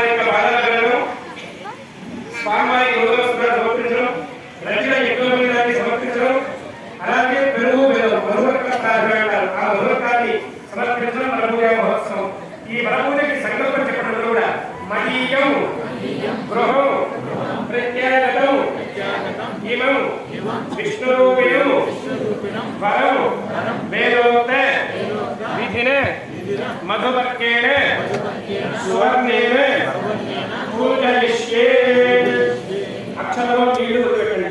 స్వామివారి యొక్క స్వామివారికి రోజుగా సమర్పించడం రచిత ఎక్కువ సమర్పించడం అలాగే పెరుగు మధురక అంటారు ఆ మధురకాన్ని సమర్పించడం వనపూజ మహోత్సవం. ఈ వనపూజకి సంకల్పం చెప్పడం కూడా మహీయం గృహం ప్రత్యాగతం ఇమం విష్ణురూపిణం వరం వేదోక్త విధిన మధువర్కేణ సువర్ణేన పూజయిష్యే శ్రీలక్ష్మీనారాయణ నీళ్ళు పెట్టండి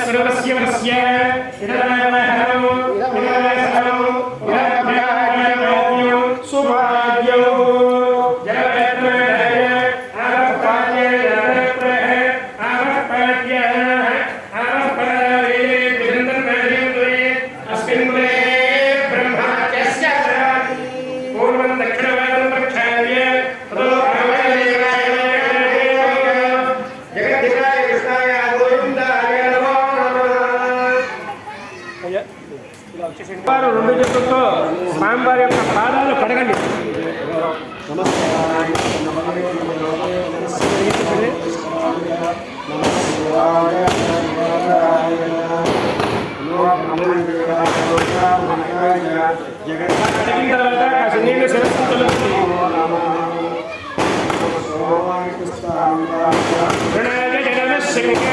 స్వరూపస్య వారు రెండు చేతులతో స్వామివారి యొక్క పాదాలు కడగండి. కడిగిన తర్వాత కాస్త నీళ్ళు శిరస్సులో ప్రణాయ జగన్ శంకర